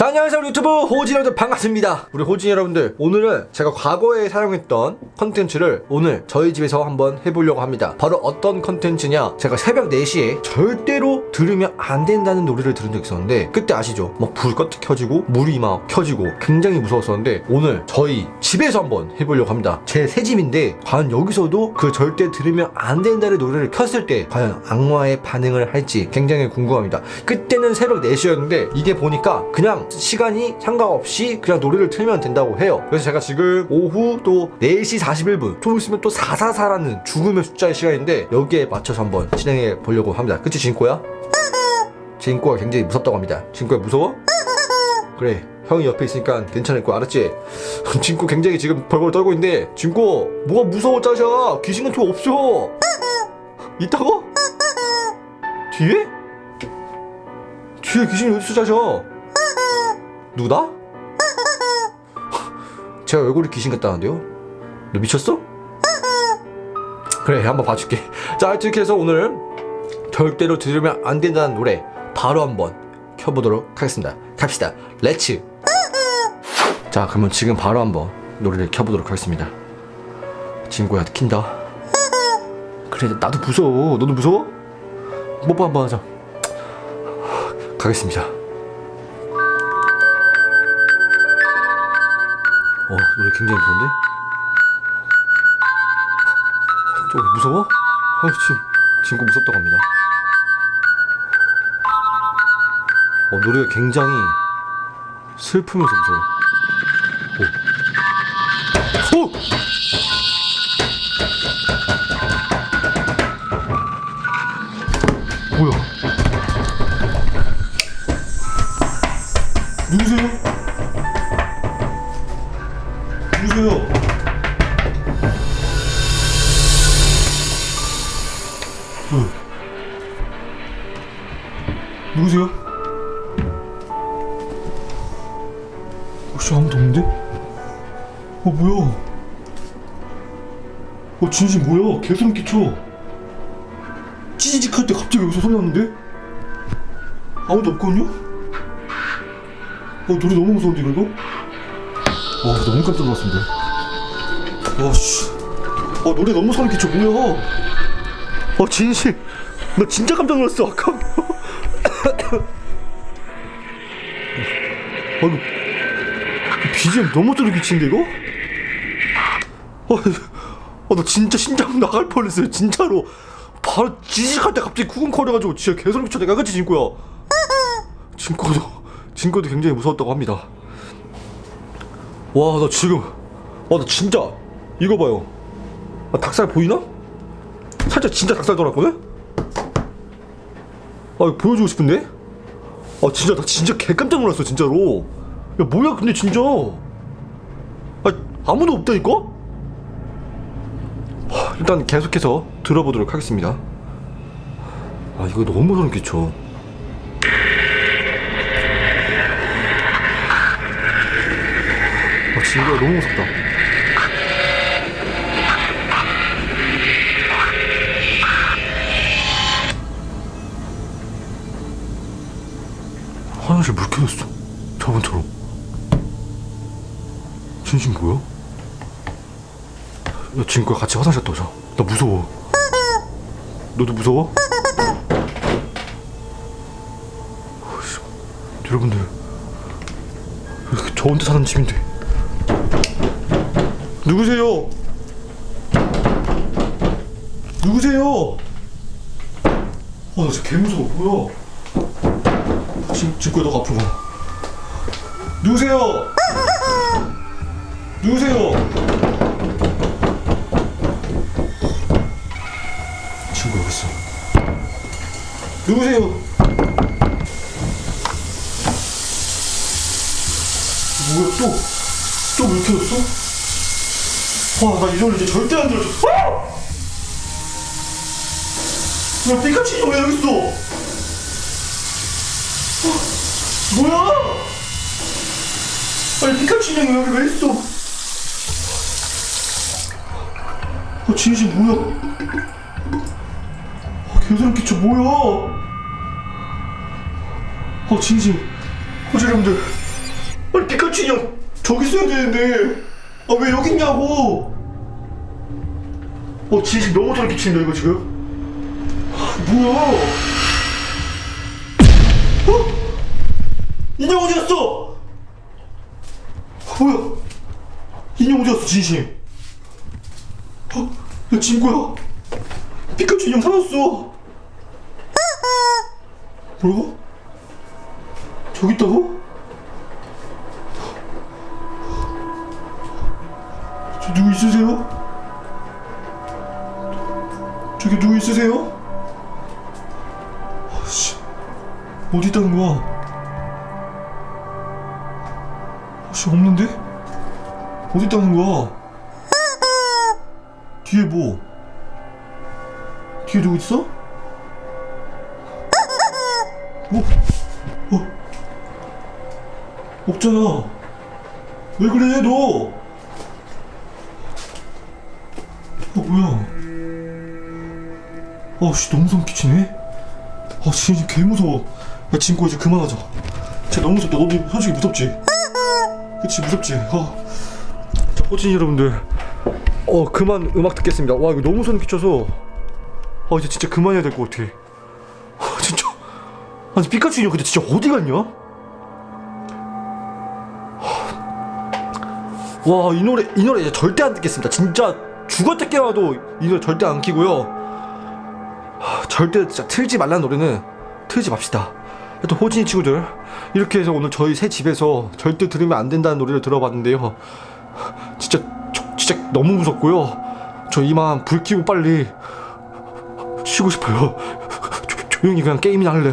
자 안녕하세요 유튜브 호진 여러분들 반갑습니다. 우리 호진 여러분들 오늘은 제가 과거에 사용했던 컨텐츠를 오늘 저희 집에서 한번 해보려고 합니다. 바로 어떤 컨텐츠냐? 제가 새벽 4시에 절대로 들으면 안 된다는 노래를 들은 적 있었는데 그때 아시죠? 막 불 꺼트 켜지고 물이 막 켜지고 굉장히 무서웠었는데 오늘 저희 집에서 한번 해보려고 합니다. 제 새 집인데 과연 여기서도 그 절대 들으면 안 된다는 노래를 켰을 때 과연 악마의 반응을 할지 굉장히 궁금합니다. 그때는 새벽 4시였는데 이게 보니까 그냥 시간이 상관없이 그냥 노래를 틀면 된다고 해요. 그래서 제가 지금 오후 또 4시 41분 좀 있으면 또 444라는 죽음의 숫자의 시간인데 여기에 맞춰서 한번 진행해 보려고 합니다. 그치 진꼬야? 진꼬가 굉장히 무섭다고 합니다. 진꼬야 무서워? 그래 형이 옆에 있으니까 괜찮을 거야 알았지? 진꼬 굉장히 지금 벌벌 떨고 있는데 진꼬 뭐가 무서워 짜샤 귀신 같은 거 없어 있다고? 뒤에? 뒤에 귀신이 어딨어 짜샤 누구다? 제 얼굴이 귀신 같다는데요? 너 미쳤어? 그래 한번 봐줄게. 자 이렇게 해서 오늘 절대로 들으면 안 된다는 노래 바로 한번 켜보도록 하겠습니다. 갑시다. 렛츠 자 그러면 지금 바로 한번 노래를 켜보도록 하겠습니다. 친구야 킨다. 그래 나도 무서워. 너도 무서워? 뽀뽀 한번 하자. 가겠습니다 어 노래 굉장히 무서운데? 좀 무서워? 아 진, 진짜 무섭다고 합니다 어 노래가 굉장히 슬프면서 무서워 오! 오! 누구세요? 어. 누구세요? 혹시 아무도 없는데? 어 뭐야? 어 진심 뭐야? 개소름 끼쳐. 찌지직 할 때 갑자기 여기서 소리 났는데? 아무도 없거든요? 어 노래 너무 무서운데 이거? 와 너무 깜짝 놀랐습니다. 와씨. 어 노래 너무 소름 끼쳐 뭐야? 어 진실. 나 진짜 깜짝 놀랐어 아까. 아 이거 BGM 너무 소름 끼치는데 이거? 어, 나 진짜 심장 나갈 뻔했어요 진짜로. 바로 지직할 때 갑자기 쿠근거려가지고 진짜 개소름 끼쳐 내가 그치 진구야? 진구도 진구도 굉장히 무서웠다고 합니다 와 나 지금 와 나 진짜 이거 봐요 아, 닭살 보이나? 살짝 진짜 닭살 돌았거든? 아 이거 보여주고 싶은데? 아 진짜 나 진짜 개 깜짝 놀랐어 진짜로 야 뭐야 근데 진짜 아 아무도 없다니까? 하, 일단 계속해서 들어보도록 하겠습니다 아 이거 너무 소름 끼쳐 아 진짜 너무 무섭다. 화장실 물 켜졌어. 저번처럼. 진심 뭐야? 야 친구야 같이 화장실 갔다 오자. 나 무서워. 너도 무서워? 어이씨, 여러분들 저 혼자 사는 집인데 누구세요? 누구세요? 아, 나 진짜 개 무서워. 뭐야? 진, 진구야, 너가 앞으로 가. 누구세요? 누구세요? 친구 여기 있어. 누구세요? 뭐야, 또? 또 물 켜졌어? 와, 나 이걸 이제 절대 안 들어줘. 아! 야, 피카츄 왜 여기 있어? 어, 뭐야? 아니, 피카츄 인형이 여기 왜 있어? 아, 진심 뭐야? 아, 개소름 끼쳐, 뭐야? 아, 진심. 호재 여러분들, 피카츄 인형 저기 있어야 되는데 아 왜 여기 있냐고. 어 진심 너무 소름 끼친다 이거 지금? 아, 뭐야? 어? 인형 어디 갔어? 아, 뭐야? 인형 어디 갔어 진심? 어? 야 친구야? 피카츄 인형 사놨어. 뭐라고? 저기 있다고? 저 누구 있으세요? 저기 누구 있으세요? 아씨 어디 있다는 거야? 아씨 없는데? 어디 있다는 거야? 뒤에 뭐? 뒤에 누구 있어? 어? 어? 없잖아. 왜 그래, 너? 아, 씨, 너무 소름 끼치네? 아, 진짜 개 무서워. 야, 친구 이제 그만하자. 진짜 너무 무섭다. 너도 솔직히 무섭지? 그치, 무섭지? 아. 자, 호진이 여러분들. 어, 그만 음악 듣겠습니다. 와, 이거 너무 소름 끼쳐서. 아, 이제 진짜 그만해야 될 것 같아. 아, 진짜. 아니 피카츄 인형 근데 진짜 어디 갔냐? 와 이 노래 이 노래 이제 절대 안 듣겠습니다. 진짜 죽었다 깨워도 이 노래 절대 안 키고요. 하, 절대 진짜 틀지 말라는 노래는 틀지 맙시다. 또 호진이 친구들 이렇게 해서 오늘 저희 새 집에서 절대 들으면 안 된다는 노래를 들어봤는데요. 진짜 저- 진짜 너무 무섭고요. 저 이만 불 켜고 빨리 쉬고 싶어요. 조, 조용히 그냥 게임이나 할래.